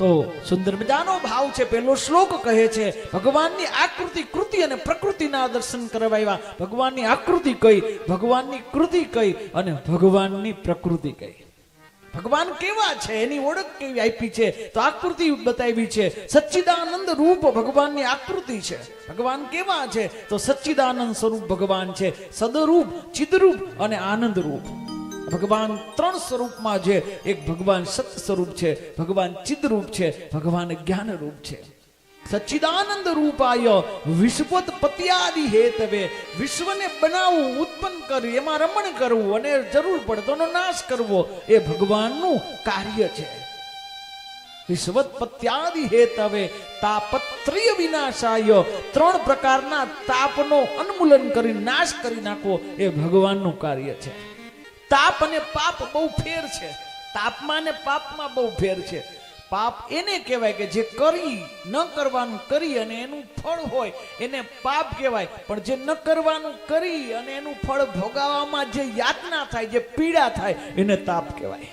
તો સુંદર મજાનો ભાવ છે પેલો શ્લોક કહે છે, ભગવાનની આકૃતિ, કૃતિ અને પ્રકૃતિના દર્શન કરવાયા. ભગવાનની આકૃતિ કઈ, ભગવાનની કૃતિ કઈ અને ભગવાનની પ્રકૃતિ કઈ. ભગવાન કેવા છે, એની ઓળખ કેવી આપી છે, તો આકૃતિ બતાવી છે, સચ્ચિદાનંદ રૂપ ભગવાનની આકૃતિ છે. ભગવાન કેવા છે, તો સચ્ચિદાનંદ સ્વરૂપ ભગવાન છે. સદરૂપ, ચિદરૂપ અને આનંદ રૂપ ભગવાન ત્રણ સ્વરૂપમાં છે. એક ભગવાન સત સ્વરૂપ છે, ભગવાન ચિદરૂપ છે, ભગવાન જ્ઞાન રૂપ છે. સચ્ચિદાનંદ રૂપાય વિશ્વત પત્યાદિ હેતવે. વિશ્વને બનાવવું ઉત્પન્ન કરવું એમાં રમણ કરવું અને જરૂર પડતોનો નાશ કરવો એ ભગવાનનું કાર્ય છે. વિશ્વત્પત્યાદિ હેતવે તાપત્રય વિનાશાય. ત્રણ પ્રકારના તાપનો અન્મૂલન કરી નાશ કરી નાખવો એ ભગવાનનું કાર્ય છે. તાપ અને પાપ બહુ ફેર છે. તાપમાં અને પાપમાં બહુ ફેર છે. પાપ એને કહેવાય કે જે કરી, ન કરવાનું કરી અને એનું ફળ હોય, એને પાપ કહેવાય. પણ જે ન કરવાનું કરી અને એનું ફળ ભોગાવવામાં જે યાતના થાય, જે પીડા થાય, એને તાપ કહેવાય.